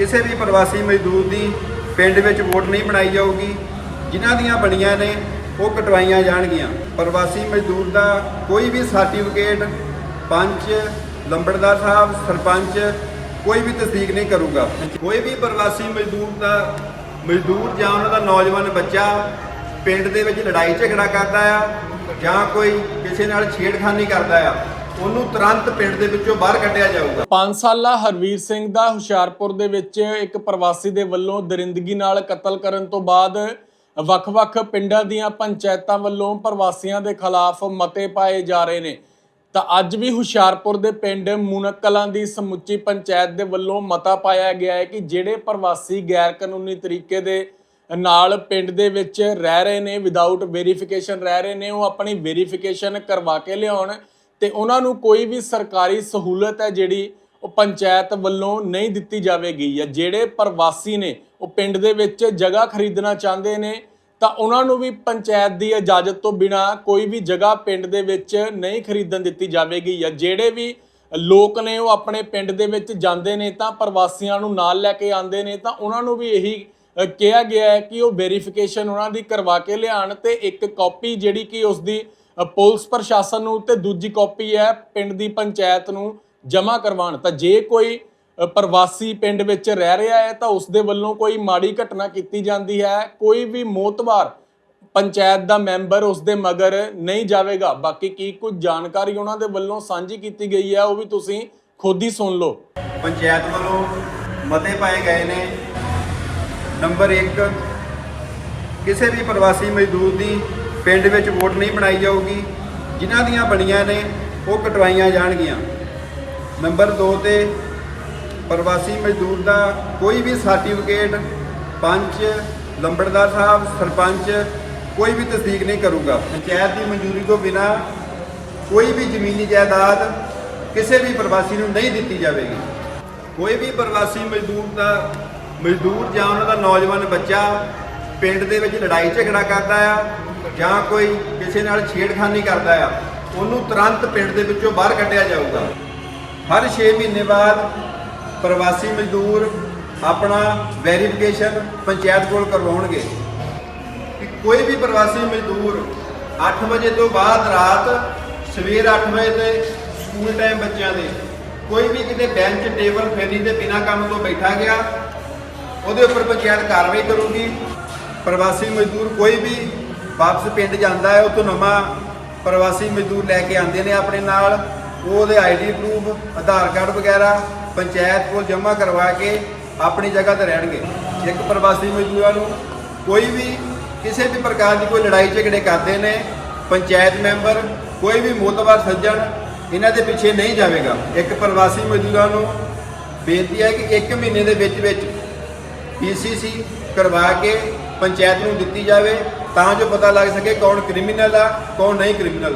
ਕਿਸੇ ਵੀ ਪ੍ਰਵਾਸੀ ਮਜ਼ਦੂਰ ਦੀ ਪਿੰਡ ਵਿੱਚ ਵੋਟ ਨਹੀਂ ਬਣਾਈ ਜਾਊਗੀ। ਜਿਨ੍ਹਾਂ ਦੀਆਂ ਬਣੀਆਂ ਨੇ, ਉਹ ਕਟਵਾਈਆਂ ਜਾਣਗੀਆਂ। ਪ੍ਰਵਾਸੀ ਮਜ਼ਦੂਰ ਦਾ ਕੋਈ ਵੀ ਸਰਟੀਫਿਕੇਟ ਪੰਚ, ਲੰਬੜਦਾਰ ਸਾਹਿਬ, ਸਰਪੰਚ, ਕੋਈ ਵੀ ਤਸਦੀਕ ਨਹੀਂ ਕਰੂਗਾ। ਕੋਈ ਵੀ ਪ੍ਰਵਾਸੀ ਮਜ਼ਦੂਰ ਦਾ, ਮਜ਼ਦੂਰ ਜਾਂ ਉਹਨਾਂ ਦਾ ਨੌਜਵਾਨ ਬੱਚਾ ਪਿੰਡ ਦੇ ਵਿੱਚ ਲੜਾਈ ਝਗੜਾ ਕਰਦਾ ਆ ਜਾਂ ਕੋਈ ਕਿਸੇ ਨਾਲ ਛੇੜਖਾਨੀ ਕਰਦਾ ਆ ਉਹਨੂੰ ਤੁਰੰਤ ਪਿੰਡ ਦੇ ਵਿੱਚੋਂ ਬਾਹਰ ਕੱਢਿਆ ਜਾਊਗਾ। 5 ਸਾਲਾ ਹਰਵੀਰ ਸਿੰਘ ਦਾ ਹੁਸ਼ਿਆਰਪੁਰ ਦੇ ਵਿੱਚ ਇੱਕ ਪ੍ਰਵਾਸੀ ਦੇ ਵੱਲੋਂ ਦਰਿੰਦਗੀ ਨਾਲ ਕਤਲ ਕਰਨ ਤੋਂ ਬਾਅਦ ਵੱਖ-ਵੱਖ ਪਿੰਡਾਂ ਦੀਆਂ ਪੰਚਾਇਤਾਂ ਵੱਲੋਂ ਪ੍ਰਵਾਸੀਆਂ ਦੇ ਖਿਲਾਫ ਮਤੇ ਪਾਏ ਜਾ ਰਹੇ ਨੇ। ਤਾਂ ਅੱਜ ਵੀ ਹੁਸ਼ਿਆਰਪੁਰ ਦੇ ਪਿੰਡ ਮੁਨਕਲਾਂ ਦੀ ਸਮੁੱਚੀ ਪੰਚਾਇਤ ਦੇ ਵੱਲੋਂ ਮਤਾ ਪਾਇਆ ਗਿਆ ਹੈ ਕਿ ਜਿਹੜੇ ਪ੍ਰਵਾਸੀ ਗੈਰ ਕਾਨੂੰਨੀ ਤਰੀਕੇ ਦੇ ਨਾਲ ਪਿੰਡ ਦੇ ਵਿੱਚ ਰਹਿ ਰਹੇ ਨੇ ਵਿਦਆਊਟ ਵੈਰੀਫਿਕੇਸ਼ਨ ਰਹਿ ਰਹੇ ਨੇ, ਉਹ ਆਪਣੀ ਵੈਰੀਫਿਕੇਸ਼ਨ ਕਰਵਾ ਕੇ ਲਿਆਉਣ। ਤੇ ਉਹਨਾਂ ਨੂੰ ਕੋਈ ਵੀ ਸਰਕਾਰੀ ਸਹੂਲਤ ਹੈ ਜਿਹੜੀ ਉਹ ਪੰਚਾਇਤ ਵੱਲੋਂ ਨਹੀਂ ਦਿੱਤੀ ਜਾਵੇਗੀ ਜਾਂ ਜਿਹੜੇ ਪ੍ਰਵਾਸੀ ਨੇ ਉਹ ਪਿੰਡ ਦੇ ਵਿੱਚ ਜਗ੍ਹਾ ਖਰੀਦਣਾ ਚਾਹੁੰਦੇ ਨੇ, ਤਾਂ ਉਹਨਾਂ ਨੂੰ ਵੀ ਪੰਚਾਇਤ ਦੀ ਇਜਾਜ਼ਤ ਤੋਂ ਬਿਨਾ ਕੋਈ ਵੀ ਜਗ੍ਹਾ ਪਿੰਡ ਦੇ ਵਿੱਚ ਨਹੀਂ ਖਰੀਦਣ ਦਿੱਤੀ ਜਾਵੇਗੀ ਜਾਂ ਜਿਹੜੇ ਵੀ ਲੋਕ ਨੇ ਉਹ ਆਪਣੇ ਪਿੰਡ ਦੇ ਵਿੱਚ ਜਾਂਦੇ ਨੇ ਤਾਂ ਪ੍ਰਵਾਸੀਆਂ ਨੂੰ ਨਾਲ ਲੈ ਕੇ ਆਉਂਦੇ ਨੇ, ਤਾਂ ਉਹਨਾਂ ਨੂੰ ਵੀ ਇਹੀ ਕਿਹਾ ਗਿਆ ਹੈ ਕਿ ਉਹ ਵੈਰੀਫਿਕੇਸ਼ਨ ਉਹਨਾਂ ਦੀ ਕਰਵਾ ਕੇ ਲਿਆਣ ਤੇ ਇੱਕ ਕਾਪੀ ਜਿਹੜੀ ਕਿ ਉਸ ਦੀ ਪੁਲਿਸ ਪ੍ਰਸ਼ਾਸਨ ਨੂੰ ਤੇ ਦੂਜੀ ਕਾਪੀ ਹੈ ਪਿੰਡ ਦੀ ਪੰਚਾਇਤ ਨੂੰ ਜਮ੍ਹਾਂ ਕਰਵਾਉਣ। ਤਾਂ ਜੇ ਕੋਈ ਪ੍ਰਵਾਸੀ ਪਿੰਡ ਵਿੱਚ ਰਹਿ ਰਿਹਾ ਹੈ ਤਾਂ ਉਸ ਦੇ ਵੱਲੋਂ ਕੋਈ ਮਾੜੀ ਘਟਨਾ ਕੀਤੀ ਜਾਂਦੀ ਹੈ। ਕੋਈ ਵੀ ਮੋਤਬਾਰ ਪੰਚਾਇਤ ਦਾ ਮੈਂਬਰ ਉਸ ਦੇ ਮਗਰ ਨਹੀਂ ਜਾਵੇਗਾ। ਬਾਕੀ ਕੀ ਕੁਝ ਜਾਣਕਾਰੀ ਉਹਨਾਂ ਦੇ ਵੱਲੋਂ ਸਾਂਝੀ ਕੀਤੀ ਗਈ ਹੈ, ਉਹ ਵੀ ਤੁਸੀਂ ਖੁਦ ਹੀ ਸੁਣ ਲਓ। ਪੰਚਾਇਤ ਵੱਲੋਂ ਮਤੇ ਪਾਏ ਗਏ ਨੇ। ਨੰਬਰ 1 ਕਿਸੇ ਵੀ ਪ੍ਰਵਾਸੀ ਮਜ਼ਦੂਰ ਦੀ ਪਿੰਡ ਵਿੱਚ ਵੋਟ ਨਹੀਂ ਬਣਾਈ ਜਾਊਗੀ। ਜਿਨ੍ਹਾਂ ਦੀਆਂ ਬਣੀਆਂ ਨੇ, ਉਹ ਕਟਵਾਈਆਂ ਜਾਣਗੀਆਂ। ਨੰਬਰ 2 ਤੇ ਪ੍ਰਵਾਸੀ ਮਜ਼ਦੂਰ ਦਾ ਕੋਈ ਵੀ ਸਰਟੀਫਿਕੇਟ ਪੰਚ, ਲੰਬੜਦਾਰ ਸਾਹਿਬ, ਸਰਪੰਚ, ਕੋਈ ਵੀ ਤਸਦੀਕ ਨਹੀਂ ਕਰੂਗਾ। ਪੰਚਾਇਤ ਦੀ ਮਨਜ਼ੂਰੀ ਤੋਂ ਬਿਨਾ ਕੋਈ ਵੀ ਜ਼ਮੀਨੀ ਜਾਇਦਾਦ ਕਿਸੇ ਵੀ ਪ੍ਰਵਾਸੀ ਨੂੰ ਨਹੀਂ ਦਿੱਤੀ ਜਾਵੇਗੀ। ਕੋਈ ਵੀ ਪ੍ਰਵਾਸੀ ਮਜ਼ਦੂਰ ਦਾ ਮਜ਼ਦੂਰ ਜਾਂ ਉਹਨਾਂ ਦਾ ਨੌਜਵਾਨ ਬੱਚਾ ਪਿੰਡ ਦੇ ਵਿੱਚ ਲੜਾਈ ਝਗੜਾ ਕਰਦਾ ਆ ਜਾਂ ਕੋਈ ਕਿਸੇ ਨਾਲ ਛੇੜਖਾਨੀ ਕਰਦਾ ਆ, ਉਹਨੂੰ ਤੁਰੰਤ ਪਿੰਡ ਦੇ ਵਿੱਚੋਂ ਬਾਹਰ ਕੱਢਿਆ ਜਾਊਗਾ। ਹਰ 6 ਮਹੀਨੇ ਬਾਅਦ ਪ੍ਰਵਾਸੀ ਮਜ਼ਦੂਰ ਆਪਣਾ ਵੈਰੀਫਿਕੇਸ਼ਨ ਪੰਚਾਇਤ ਕੋਲ ਕਰਵਾਉਣਗੇ ਕਿ ਕੋਈ ਵੀ ਪ੍ਰਵਾਸੀ ਮਜ਼ਦੂਰ 8 ਵਜੇ ਤੋਂ ਬਾਅਦ ਰਾਤ ਸਵੇਰ 8 ਵਜੇ ਤੇ ਸਕੂਲ ਟਾਈਮ ਬੱਚਿਆਂ ਦੇ, ਕੋਈ ਵੀ ਕਿਤੇ ਬੈਂਚ ਟੇਬਲ ਫੈਨੀ ਦੇ ਬਿਨਾ ਕੰਮ ਤੋਂ ਬੈਠਾ ਗਿਆ, ਉਹਦੇ ਉੱਪਰ ਪੰਚਾਇਤ ਕਾਰਵਾਈ ਕਰੂਗੀ। ਪ੍ਰਵਾਸੀ ਮਜ਼ਦੂਰ ਕੋਈ ਵੀ ਵਾਪਸ ਪਿੰਡ ਜਾਂਦਾ ਹੈ ਉਹ ਤੋਂ ਨਵਾਂ ਪ੍ਰਵਾਸੀ ਮਜ਼ਦੂਰ ਲੈ ਕੇ ਆਉਂਦੇ ਨੇ ਆਪਣੇ ਨਾਲ। ਉਹ ਉਹਦੇ ਆਈਡੀ ਪ੍ਰੂਫ ਆਧਾਰ ਕਾਰਡ ਵਗੈਰਾ ਪੰਚਾਇਤ ਕੋਲ ਜਮ੍ਹਾਂ ਕਰਵਾ ਕੇ ਆਪਣੀ ਜਗ੍ਹਾ ਤੇ ਰਹਿਣਗੇ। ਇੱਕ ਪ੍ਰਵਾਸੀ ਮਜ਼ਦੂਰਾਂ ਨੂੰ ਕੋਈ ਵੀ ਕਿਸੇ ਵੀ ਪ੍ਰਕਾਰ ਦੀ ਕੋਈ ਲੜਾਈ ਝਗੜੇ ਕਰਦੇ ਨੇ, ਪੰਚਾਇਤ ਮੈਂਬਰ, ਕੋਈ ਵੀ ਮੋਤਬਰ ਸੱਜਣ, ਇਹਨਾਂ ਦੇ ਪਿੱਛੇ ਨਹੀਂ ਜਾਵੇਗਾ। ਇੱਕ ਪ੍ਰਵਾਸੀ ਮਜ਼ਦੂਰਾਂ ਨੂੰ ਬੇਨਤੀ ਹੈ ਕਿ 1 ਮਹੀਨੇ ਦੇ ਵਿੱਚ ਵਿੱਚ ਪੀਸੀਸੀ ਕਰਵਾ ਕੇ ਪੰਚਾਇਤ ਨੂੰ ਦਿੱਤੀ ਜਾਵੇ ਤਾਂ ਜੋ ਪਤਾ ਲੱਗ ਸਕੇ ਕੌਣ ਕ੍ਰਿਮੀਨਲ ਆ, ਕੌਣ ਨਹੀਂ ਕ੍ਰਿਮੀਨਲ।